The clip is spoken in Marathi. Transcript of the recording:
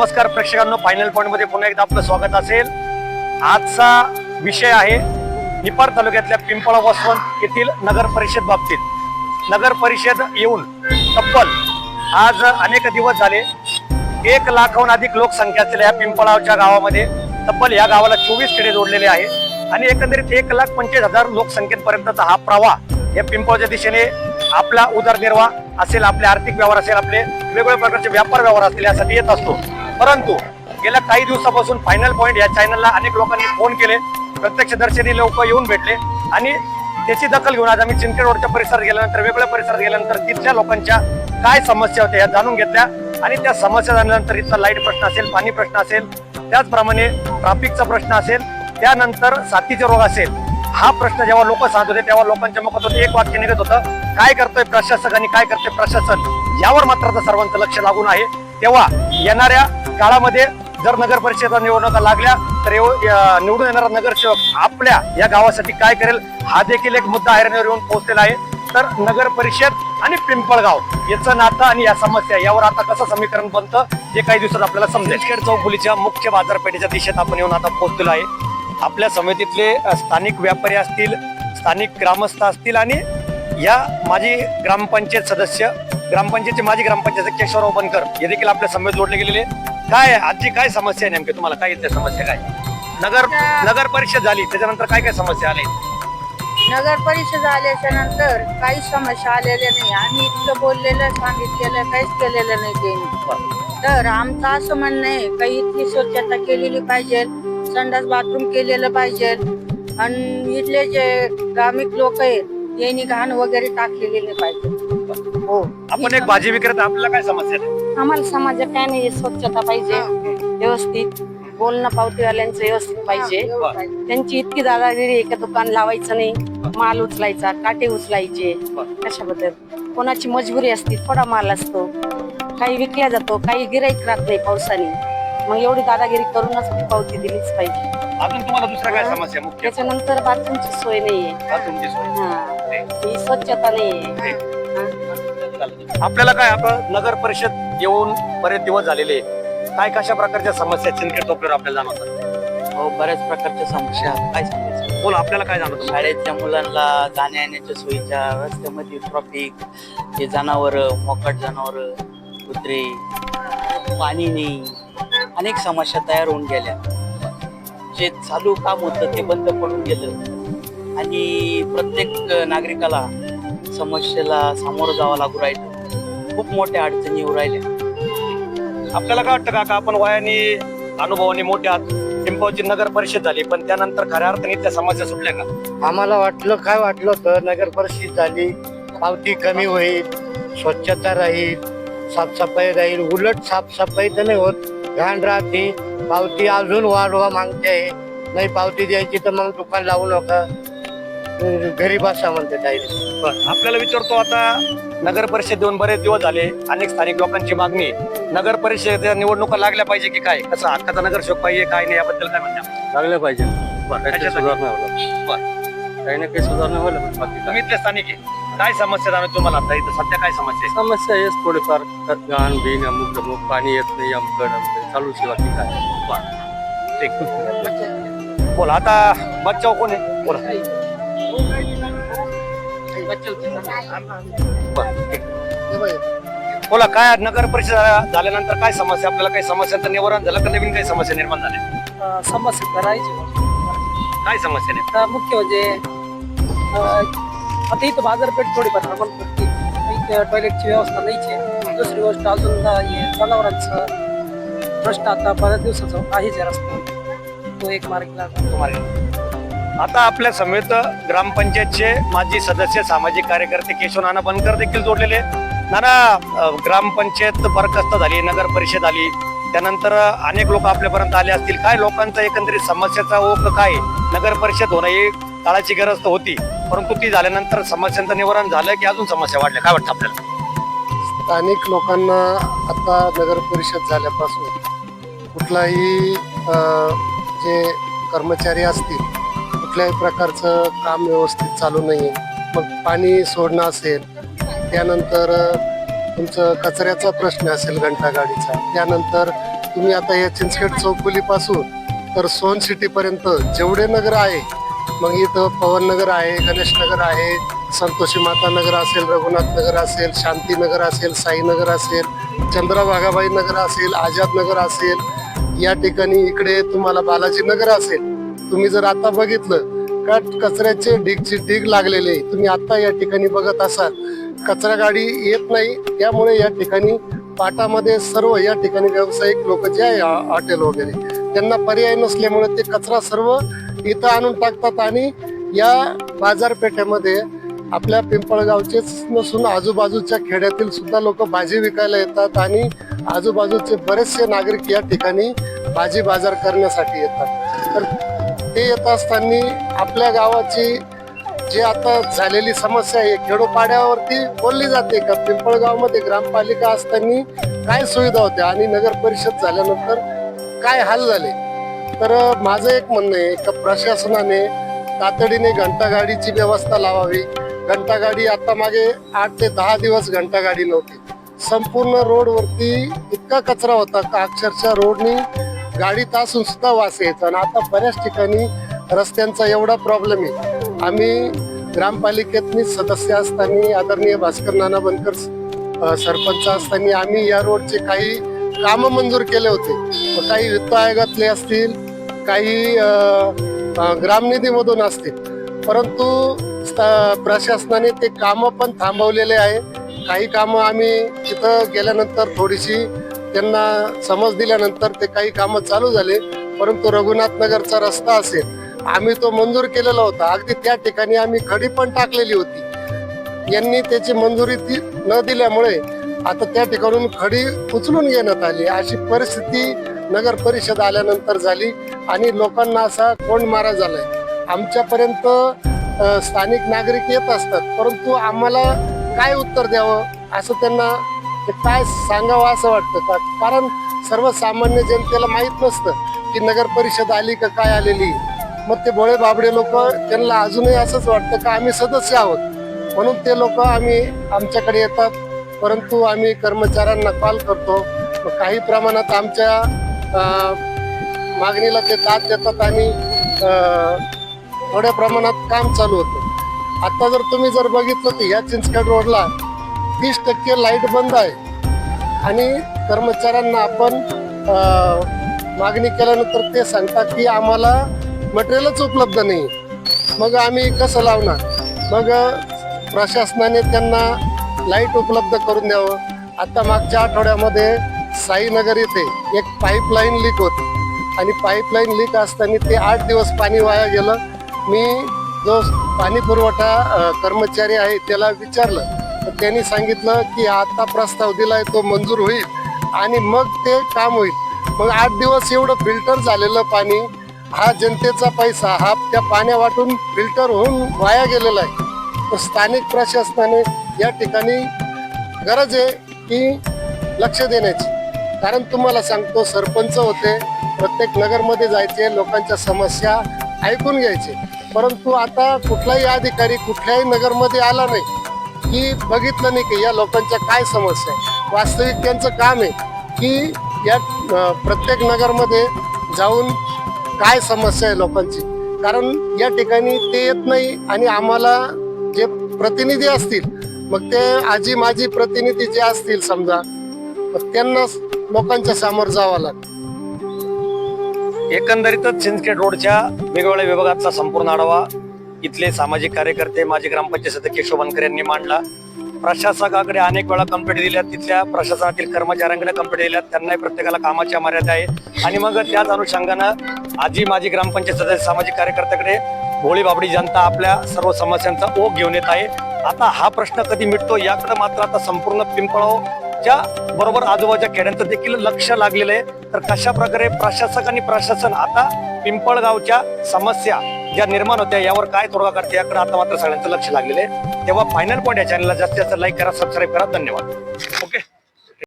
नमस्कार प्रेक्षकांनो फायनल पॉईंटमध्ये पुन्हा एकदा आपलं स्वागत असेल. आजचा विषय आहे निपार तालुक्यातल्या पिंपळा वसवंत येथील नगर परिषद बाबतीत. नगर परिषद येऊन तब्बल आज अनेक दिवस झाले. एक लाखाहून अधिक लोकसंख्या असलेल्या या पिंपळावच्या गावामध्ये तब्बल या गावाला चोवीस खेडे जोडलेले आहे. आणि एकंदरीत एक लाख पंचवीस हजार लोकसंख्येपर्यंतचा हा प्रवाह या पिंपळाच्या दिशेने आपला उदरनिर्वाह असेल आपले आर्थिक व्यवहार असेल आपले वेगवेगळ्या प्रकारचे व्यापार व्यवहार असतील यासाठी येत असतो. परंतु गेल्या काही दिवसापासून फायनल पॉईंट या चॅनलला अनेक लोकांनी फोन केले. प्रत्यक्ष दर्शनी लोक येऊन भेटले. आणि त्याची दखल घेऊन आज आम्ही चिंकेड रोडच्या परिसरात गेल्यानंतर वेगवेगळ्या परिसरात गेल्यानंतर तिथल्या लोकांच्या काय समस्या होत्या या जाणून घेतल्या. आणि त्या समस्या झाल्यानंतर इथला लाइट प्रश्न असेल पाणी प्रश्न असेल त्याचप्रमाणे ट्रॅफिकचा प्रश्न असेल त्यानंतर साथीचे रोग असेल हा प्रश्न जेव्हा लोक सांगत होते तेव्हा लोकांच्या मुखातून एक वाक्य निघत होतं काय करतोय प्रशासक आणि काय करते प्रशासन? यावर मात्र आता सर्वांचं लक्ष लागून आहे. तेव्हा येणाऱ्या काळामध्ये जर नगर परिषद निवडणुका लागल्या तर निवडून येणारा नगरसेवक आपल्या या गावासाठी काय करेल हा देखील एक मुद्दा हैरणीवर येऊन पोहोचलेला आहे. तर नगर परिषद आणि पिंपळगाव याचं नातं आणि या समस्या यावर आता कसं समीकरण बनतं हे काही दिवसात आपल्याला समजेल. खेड चौफुलीच्या मुख्य बाजारपेठेच्या दिशेत आपण येऊन आता पोहोचलेलो आहे. आपल्या समितीतले स्थानिक व्यापारी असतील स्थानिक ग्रामस्थ असतील आणि या माझी ग्रामपंचायत सदस्य ग्रामपंचायतचे माजी ग्रामपंचायत केशवराव बनकर हे देखील आपल्या समेत जोडले गेलेले काय आजची काय समस्या आहे नेमकी? तुम्हाला काय येते समस्या काय? नगर नगर परिषद झाली त्याच्यानंतर काय काय समस्या आल्या? नगर परिषद आल्याच्यानंतर काही समस्या आलेल्या नाही. आम्ही इतकं बोललेलं सांगितलेलं काहीच केलेलं नाही त्यांनी. तर आमचं असं म्हणणं आहे काही इथली स्वच्छता केलेली पाहिजे संडास बाथरूम केलेलं पाहिजे आणि इथले जे ग्रामीण लोक आहेत यांनी घाण वगैरे टाकलेले नाही पाहिजे. हो. आपण एक भाजी विक्रेता आपल्याला काय समस्या आम्हाला समाजात काय नाही स्वच्छता पाहिजे व्यवस्थित बोलणं पावतीवाल्यांचं व्यवस्थित पाहिजे. बरं. त्यांची इतकी दादागिरी एका दुकान लावायचं नाही माल उचलायचा काटे उचलायचे. बरं. कशाबद्दल कोणाची मजबुरी असते थोडा माल असतो. काही विकल्या जातो काही गिराईक राहत नाही पावसाने. मग एवढी दादागिरी करूनच ती पावती दिलीच पाहिजे. अजून तुम्हाला दुसऱ्या काय समस्या मुख्य? त्याच्यानंतर बाथरूमची सोय नाहीये. हा, तुमची सोय. हा. ही स्वच्छता नाहीये. हा. आपल्याला काय आपण नगर परिषद येऊन बरेच दिवस झालेले. काय कशा प्रकारच्या समस्या चिंतेत टोपल्यावर आपल्याला जाणवतात? हो बऱ्याच प्रकारच्या समस्या. काय सांगायचं बोल आपल्याला काय जाणवतं? शाळेतल्या मुलांना जाण्या येण्याच्या सोयीच्या रस्त्यामध्ये ट्रॉफिक हे जनावर मोकाट जनावर कुत्रे पाणी नाही. अनेक समस्या तयार होऊन गेल्या. जे चालू काम होतं ते बंद पडून गेलं. आणि प्रत्येक नागरिकाला समस्येला सामोरं जावं लागू राहिलं. खूप मोठ्या अडचणी येऊ राहिल्या. आपल्याला काय वाटतं काका आपण वयाने अनुभवाने मोठ्या पिंपळची नगर परिषद झाली पण त्यानंतर खऱ्या अर्थाने त्या समस्या सुटल्या का? आम्हाला वाटलं काय वाटलं होतं? नगर परिषद झाली पावती कमी होईल स्वच्छता राहील साफसफाई राहील. उलट साफसफाई तर नाही होत. घाण राहते. पावती अजून वाढवा मागते. आहे नाही पावती द्यायची तर मग दुकान लावू नका. घरी बसा म्हणते डायरेक्ट बरं. आपल्याला विचारतो आता नगर परिषद देऊन बरेच दिवस झाले अनेक स्थानिक लोकांची मागणी. आहे. नगर परिषद निवडणुका लागल्या पाहिजे की काय? कसं हक्काचा नगरसेवक पाहिजे काय नाही याबद्दल काय म्हणता? लागलं पाहिजे. काहीतरी त्याच्यासाठी- सुधारणा काही ना काही सुधारणा व्हायला पाहिजे बाकी काय? तुम्ही इथले स्थानिक आहे. काय समस्या जाणवत तुम्हाला आता इथं? सध्या काय समस्या आहे? समस्या हेच थोडीफार घाण बिन अमुक अमुक पाणी येत नाही अमकड अमकड. चालूच आहे बाकी काय. ठीक. बोला आता बच्चाव कोण आहे? बोला. बोला काय नगर परिषद झाल्या- झाल्यानंतर काय समस्या? आपल्याला काही समस्यांचं निवारण झालं का? नवीन काही समस्या निर्माण झाल्या? समस्या करायची काय समस्या नाही? आता मुख्य म्हणजे अं, आता इथं बाजारपेठ थोडीफार प्रमाण पडते. इथे टॉयलेटची व्यवस्था नाहीच आहे. दुसरी गोष्ट अजून हे जनावरांचं प्रश्न आता बऱ्याच दिवसाचा आहेच आहे रस्ता तो एक मार्ग लागला. आता आपल्या समेत ग्रामपंचायतचे माजी सदस्य सामाजिक कार्यकर्ते केशव नाना बनकर देखील जोडलेले नाना ग्रामपंचायत बरखास्त झाली नगर परिषद आली त्यानंतर अनेक लोक आपल्यापर्यंत आले असतील. काय लोकांचा एकंदरीत समस्याचा ओघ काय? नगर परिषद होणं ही काळाची गरज तर होती परंतु ती झाल्यानंतर समस्यांचं निवारण झालं की अजून समस्या वाढल्या. काय वाटतं आपल्याला? स्थानिक लोकांना आता नगर परिषद झाल्यापासून कुठलाही जे कर्मचारी असतील कुठल्याही प्रकारचं काम व्यवस्थित चालू नाही. मग पाणी सोडणं असेल त्यानंतर तुमचं कचऱ्याचा प्रश्न असेल घंटागाडीचा त्यानंतर तुम्ही आता या चिंचखेड चौकुलीपासून तर सोन सिटीपर्यंत जेवढे नगर आहे मग इथं पवन नगर आहे गणेश नगर आहे संतोषी माता नगर असेल रघुनाथ नगर असेल शांतीनगर असेल साईनगर असेल चंद्रभागाबाई नगर असेल आझाद नगर असेल या ठिकाणी इकडे तुम्हाला बालाजी नगर असेल. तुम्ही जर आता बघितलं का कचऱ्याचे ढीगची ढीग लागलेले तुम्ही आता या ठिकाणी बघत असाल कचरा गाडी येत नाही. त्यामुळे या ठिकाणी पाटामध्ये सर्व या ठिकाणी व्यावसायिक लोक जे आहे हॉटेल वगैरे त्यांना पर्याय नसल्यामुळे ते कचरा सर्व इथं आणून टाकतात आणि या बाजारपेठेमध्ये आपल्या पिंपळगावचेच नसून आजूबाजूच्या खेड्यातील सुद्धा लोक भाजी विकायला येतात आणि आजूबाजूचे बरेचसे नागरिक या ठिकाणी भाजी बाजार करण्यासाठी येतात. तर ते येत असताना आपल्या गावाची जी आता झालेली समस्या आहे खेडोपाड्यावरती बोलली जाते का? पिंपळगावमध्ये ग्रामपालिका असताना काय सुविधा होत्या आणि नगर परिषद झाल्यानंतर काय हाल झाले? तर माझं एक म्हणणं आहे का प्रशासनाने तातडीने घंटागाडीची व्यवस्था लावावी. घंटागाडी आता मागे आठ ते दहा दिवस घंटागाडी नव्हती. संपूर्ण रोडवरती इतका कचरा होता का अक्षरशः रोडनी गाडी तासून सुद्धा वास यायचा. आणि आता बऱ्याच ठिकाणी रस्त्यांचा एवढा प्रॉब्लेम आहे. आम्ही ग्रामपालिकेतनी सदस्य असताना आदरणीय भास्कर नाना बनकर सरपंच असताना आम्ही या रोडचे काही काम मंजूर केले होते. काही वित्त आयोगातले असतील काही ग्रामनिधीमधून असतील. परंतु स्त- प्रशासनाने ते कामं पण थांबवलेले आहे. काही कामं आम्ही तिथं गेल्यानंतर थोडीशी त्यांना समज दिल्यानंतर ते काही कामं चालू झाले परंतु रघुनाथ नगरचा रस्ता असेल आम्ही तो मंजूर केलेला होता. अगदी त्या ठिकाणी आम्ही खडी पण टाकलेली होती. यांनी त्याची मंजुरी न दिल्यामुळे आता त्या ठिकाणून खडी उचलून घेण्यात आली. अशी परिस्थिती नगर परिषद आल्यानंतर झाली आणि लोकांना असा कोंड मारा झालाय. आमच्यापर्यंत स्थानिक नागरिक येत असतात परंतु आम्हाला काय उत्तर द्यावं असं त्यांना ते काय सांगावं असं वाटतं का? कारण सर्वसामान्य जनतेला माहीत नसतं की नगर परिषद आली का काय आलेली. मग ते भोळे बाबडे लोक त्यांना अजूनही असंच वाटतं का आम्ही सदस्य आहोत? म्हणून ते लोक आम्ही आमच्याकडे येतात. परंतु आम्ही कर्मचाऱ्यांना कॉल करतो. काही प्रमाणात आमच्या मागणीला ते दाद देतात आणि थोड्या प्रमाणात काम चालू होतं. आता जर तुम्ही जर बघितलं तर या चिंचखेड रोडला तीस टक्के लाइट बंद आहे. आणि कर्मचाऱ्यांना आपण मागणी केल्यानंतर ते सांगतात की आम्हाला मटेरियलच उपलब्ध नाही. मग आम्ही कसं लावणार? मग प्रशासनाने त्यांना लाइट उपलब्ध करून द्यावं. आता मागच्या आठवड्यामध्ये साईनगर येथे एक पाईपलाईन लीक होती. आणि पाईपलाईन लीक असताना ते आठ दिवस पाणी वाया गेलं. मी जो पाणी पुरवठा कर्मचारी आहे त्याला विचारलं त्यांनी सांगितलं की आता प्रस्ताव दिलाय तो मंजूर होईल आणि मग ते काम होईल. मग आठ दिवस एवढं फिल्टर झालेलं पाणी हा जनतेचा पैसा हा त्या पाण्या वाटून फिल्टर होऊन वाया गेलेला आहे. स्थानिक प्रशासनाने या ठिकाणी गरज आहे की लक्ष देण्याची. कारण तुम्हाला सांगतो सरपंच होते प्रत्येक नगरमध्ये जायचे लोकांच्या समस्या ऐकून घ्यायचे. परंतु आता कुठलाही अधिकारी कुठल्याही नगरमध्ये आला नाही. की बघितलं नाही की या लोकांच्या काय समस्या आहे. वास्तविक त्यांचं काम आहे की या प्रत्येक नगरमध्ये जाऊन काय समस्या आहे लोकांची. कारण या ठिकाणी ते येत नाही आणि आम्हाला जे प्रतिनिधी असतील मग ते आजी माजी प्रतिनिधी जे असतील समजा मग त्यांना लोकांच्या समोर जावं लागतं. एकंदरीतच सिंदखेड रोडच्या वेगवेगळ्या विभागातला संपूर्ण आढावा इथले सामाजिक कार्यकर्ते माजी ग्रामपंचायत सदस्य शोभनकर यांनी मांडला. प्रशासकाकडे अनेक वेळा कंप्लेंट दिल्या. तिथल्या प्रशासनातील कर्मचाऱ्यांकडे कंप्लेंट दिल्या. त्यांनाही प्रत्येकाला कामाच्या मर्यादा आहे. आणि मग त्याच अनुषंगानं आजी माजी ग्रामपंचायत सदस्य सामाजिक कार्यकर्त्याकडे भोळी बाबडी जनता आपल्या सर्व समस्यांचा ओघ घेऊन येत आहे. आता हा प्रश्न कधी मिटतो याकडे मात्र आता संपूर्ण पिंपळावच्या बरोबर आजूबाजूच्या खेड्यांचं देखील लक्ष लागलेलं आहे. तर कशा प्रकारे प्रशासक आणि प्रशासन आता पिंपळगावच्या समस्या ज्या निर्माण होत्या यावर काय तोडगा करते याकडे आता मात्र सगळ्यांचं लक्ष लागलेलं आहे. तेव्हा फायनल पॉईंट या चॅनलला जास्तीत जास्त लाईक करा सबस्क्राईब करा. धन्यवाद. ओके